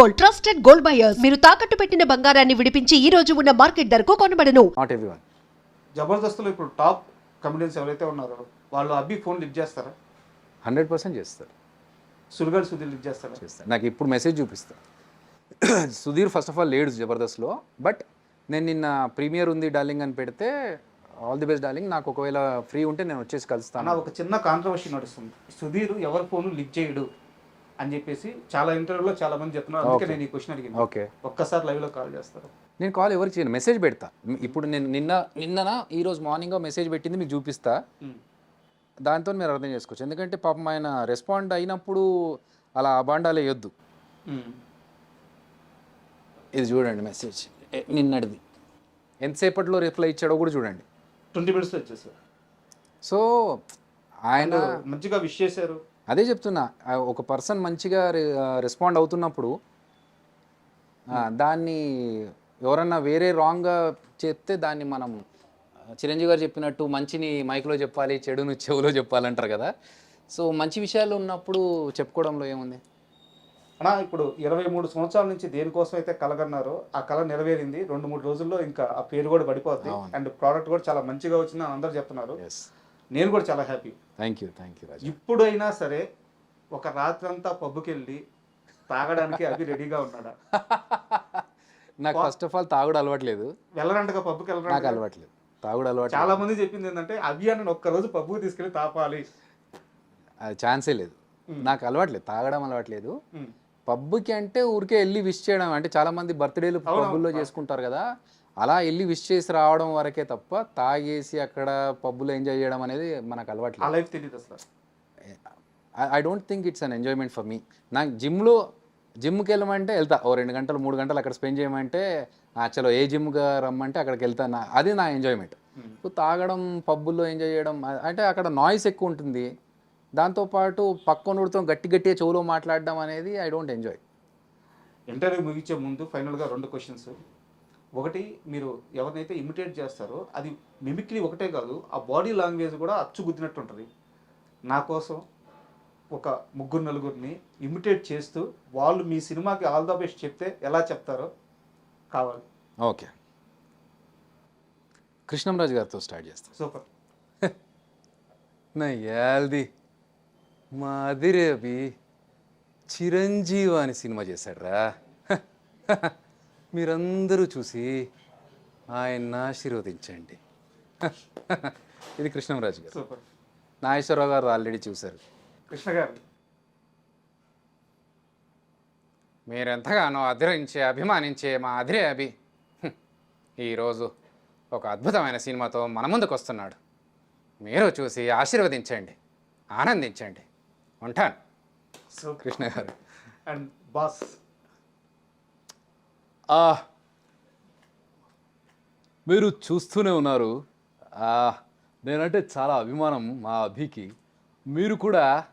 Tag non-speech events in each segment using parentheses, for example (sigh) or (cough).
Gold trusted gold buyers. మీరు తాకట్టు పెట్టిన బంగారాన్ని విడిపించి ఈ రోజు ఉన్న మార్కెట్ ధరకు కొనబడను. నాట్ ఎవ్రీ వన్ జబర్దస్త్లో ఇప్పుడు టాప్ కమెడియన్స్ ఎవరైతే ఉన్నారో వాళ్ళు అబ్బి ఫోన్ లిఫ్ట్ చేస్తారా? హండ్రెడ్ పర్సెంట్ చేస్తారు. సుల్గడ్ సుధీర్ లిఫ్ట్ చేస్తారా? చేస్తారు. నాకు ఇప్పుడు మెసేజ్ చూపిస్తా. (clears throat) సుధీర్ ఫస్ట్ ఆఫ్ ఆల్ లేడు జబర్దస్త్లో. బట్ నేను నిన్న ప్రీమియర్ ఉంది డార్లింగ్ అని పెడితే ఆల్ ది బెస్ట్ డార్లింగ్. నాకు ఒకవేళ ఫ్రీ ఉంటే నేను వచ్చేసి అన్న కలుస్తాను ఒక చిన్న కాంట్రవర్సీ నడుస్తుంది. సుధీర్ ఎవరి ఫోన్ లిఫ్ట్ చేయడు? అని చెప్పేసి చాలా ఇంటర్వ్యూలో చాలా మంది చెప్తున్నారు. అందుకే. నేను ఈ క్వశ్చన్ అడిగింది. ఓకే ఒక్కసారి లైవ్లో కాల్ చేస్తారు. నేను కాల్ ఎవరికి చేయను మెసేజ్ పెడతా. ఇప్పుడు నేను నిన్న నిన్నన ఈరోజు మార్నింగ్ మెసేజ్ పెట్టింది మీకు చూపిస్తా. దాంతో మీరు అర్థం చేసుకోవచ్చు. ఎందుకంటే పాపం ఆయన రెస్పాండ్ అయినప్పుడు అలా అబాండాలు వేయొద్దు. ఇది చూడండి మెసేజ్ నిన్నటిది. ఎంతసేపట్లో రిప్లై ఇచ్చాడో కూడా చూడండి. ట్వంటీ మినిట్స్ వచ్చేసారు సో ఆయన మంచిగా విష్ చేశారు. అదే చెప్తున్నా ఒక పర్సన్ మంచిగా రెస్పాండ్ అవుతున్నప్పుడు దాన్ని ఎవరన్నా వేరే రాంగ్గా చెప్తే దాన్ని మనం చిరంజీవి గారు చెప్పినట్టు మంచిని మైక్లో చెప్పాలి చెడును చెవులో చెప్పాలంటారు కదా. సో మంచి విషయాలు ఉన్నప్పుడు చెప్పుకోవడంలో ఏముంది? అన్నా ఇప్పుడు ఇరవై మూడు సంవత్సరాల నుంచి దేనికోసం అయితే కలగన్నారో ఆ కళ నెరవేరింది. రెండు మూడు రోజుల్లో ఇంకా ఆ పేరు కూడా పడిపోద్ది. అండ్ ప్రోడక్ట్ కూడా చాలా మంచిగా వచ్చింది అని అందరూ చెప్తున్నారు. నేను కూడా చాలా happy thank you thank you Raju ఇప్పుడైనా సరే ఒక రాత్రంతా పబ్బుకి వెళ్ళి తాగడానికి అవి రెడీగా ఉన్నాడా? (laughs) నాకు ఫస్ట్ ఆఫ్ ఆల్ తాగుడు అలవాట్లేదు. వెళ్ళరంటగా పబ్బుకి నాకు వెళ్ళరంట అలవాట్లేదు. తాగుడు అలవాటు చాలా మంది చెప్పింది ఏంటంటే అవి అని ఒక్క రోజు పబ్బుకి తీసుకెళ్ళి తాపాలి. అది ఛాన్సే లేదు. నాకు అలవాట్లేదు. తాగడం అలవాట్లేదు. పబ్కి అంటే ఊరికే వెళ్ళి విష్ చేయడం. అంటే చాలా మంది బర్త్డేలు పబ్బుల్లో చేసుకుంటారు కదా. అలా వెళ్ళి విష్ చేసి రావడం వరకే తప్ప తాగేసి అక్కడ పబ్బులో ఎంజాయ్ చేయడం అనేది మనకు అలవాట్లేదు. లైఫ్ తెలియదు అసలు. I don't think it's an enjoyment for me నాకు జిమ్లో జిమ్కి వెళ్ళమంటే వెళ్తా. ఓ రెండు గంటలు మూడు గంటలు అక్కడ స్పెండ్ చేయమంటే "ఆ, చలో ఏ జిమ్గా రమ్మంటే అక్కడికి వెళ్తాను అది నా ఎంజాయ్మెంట్ తాగడం పబ్బుల్లో ఎంజాయ్ చేయడం అంటే అక్కడ నాయిస్ ఎక్కువ ఉంటుంది. దాంతోపాటు పక్కనుడితో గట్టి గట్టిగా చెవులో మాట్లాడడం అనేది ఐ డోంట్ ఎంజాయ్ ఇంటర్వ్యూ ముగించే ముందు ఫైనల్గా రెండు క్వశ్చన్స్ ఒకటి మీరు ఎవరినైతే ఇమిటేట్ చేస్తారో అది మిమిక్రీ ఒకటే కాదు ఆ బాడీ లాంగ్వేజ్ కూడా అచ్చు గుద్దినట్టు ఉంటుంది నా కోసం ఒక ముగ్గురు నలుగురిని ఇమిటేట్ చేస్తూ వాళ్ళు మీ సినిమాకి ఆల్ ద బెస్ట్ చెప్తే ఎలా చెప్తారో కావాలి. ఓకే. కృష్ణంరాజు గారితో స్టార్ట్ చేస్తాం. సూపర్. నా యాల్ది మా అదిరే అభి చిరంజీవి అని సినిమా చేశాడ్రా. మీరందరూ చూసి ఆయన్ని ఆశీర్వదించండి. ఇది కృష్ణంరాజు గారు. సూపర్. నాగేశ్వరరావు గారు ఆల్రెడీ చూశారు. కృష్ణ గారు. మీరెంతగానో అధిరించే అభిమానించే మా అధిరే అభి. ఈరోజు ఒక అద్భుతమైన సినిమాతో మన ముందుకు వస్తున్నాడు. మీరు చూసి ఆశీర్వదించండి ఆనందించండి. ఉంటాను. Super. Krishna garu. And boss. ఆ, మీరు చూస్తూనే ఉన్నారు. ఆ, నేనంటే చాలా అభిమానం మా అభికి. మీరు కూడా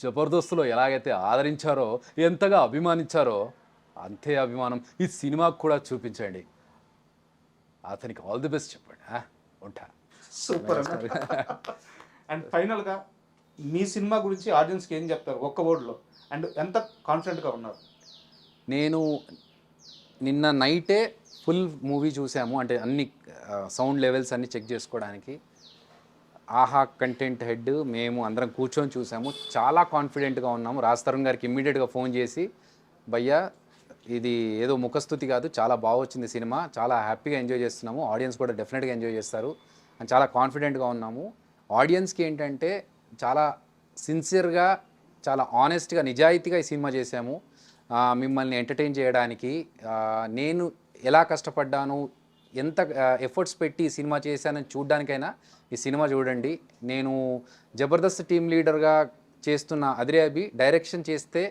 జబర్దస్త్లో ఎలాగైతే ఆదరించారో ఎంతగా అభిమానించారో అంతే అభిమానం ఈ సినిమాకు కూడా చూపించండి. అతనికి ఆల్ ది బెస్ట్ చెప్పండి? ఉంటా. సూపర్ అండ్ ఫైనల్గా మీ సినిమా గురించి ఆడియన్స్కి ఏం చెప్తారు ఒక్క వర్డ్లో అండ్ ఎంత కాన్ఫిడెంట్గా ఉన్నారు? నేను నిన్న నైటే ఫుల్ మూవీ చూసాము. అంటే అన్ని సౌండ్ లెవెల్స్ అన్ని చెక్ చేసుకోవడానికి. ఆహా కంటెంట్ హెడ్ మేము అందరం కూర్చొని చూసాము. చాలా కాన్ఫిడెంట్గా ఉన్నాము. రాజ్ తరుణ్ గారికి ఇమ్మీడియట్గా ఫోన్ చేసి భయ్యా ఇది ఏదో ముఖస్థుతి కాదు చాలా బాగా వచ్చింది సినిమా. చాలా హ్యాపీగా ఎంజాయ్ చేస్తున్నాము. ఆడియన్స్ కూడా డెఫినెట్గా ఎంజాయ్ చేస్తారు. అని చాలా కాన్ఫిడెంట్గా ఉన్నాము. ఆడియన్స్కి ఏంటంటే చాలా సిన్సియర్గా చాలా ఆనెస్ట్గా నిజాయితీగా ఈ సినిమా చేశాము మిమ్మల్ని ఎంటర్టైన్ చేయడానికి నేను ఎలా కష్టపడ్డాను ఎంత ఎఫర్ట్స్ పెట్టి ఈ సినిమా చేశానని చూడడానికైనా ఈ సినిమా చూడండి. నేను జబర్దస్త్ టీమ్ లీడర్గా చేస్తున్న అదిరే అభి డైరెక్షన్ చేస్తే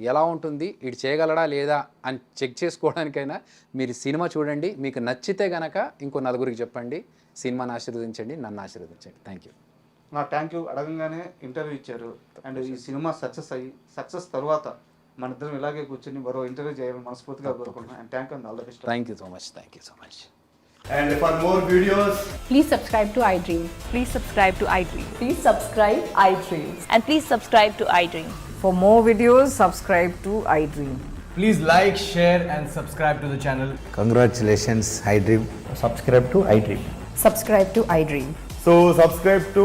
ఎలా ఉంటుంది ఇటు చేయగలడా లేదా అని చెక్ చేసుకోవడానికైనా మీరు సినిమా చూడండి. మీకు నచ్చితే గనక ఇంకో నలుగురికి చెప్పండి. సినిమాని ఆశీర్వదించండి నన్ను ఆశీర్వదించండి. థ్యాంక్ యూ నా థ్యాంక్ యూ అడగంగానే ఇంటర్వ్యూ ఇచ్చారు. అండ్ ఈ సినిమా సక్సెస్ అయ్యి సక్సెస్ తర్వాత మన ఇద్దరం ఇలాగే కూర్చొని మరో ఇంటర్వ్యూ చేయాలని మనస్ఫూర్తిగా కోరుకుంటున్నాను and thank you all the best thank you so much thank you so much And for more videos, Please subscribe to iDream. Please subscribe to iDream. Please subscribe iDream. And please subscribe to iDream. For more videos, subscribe to iDream. Please like, share, and subscribe to the channel. Congratulations, iDream. subscribe to iDream. Subscribe to iDream. So subscribe to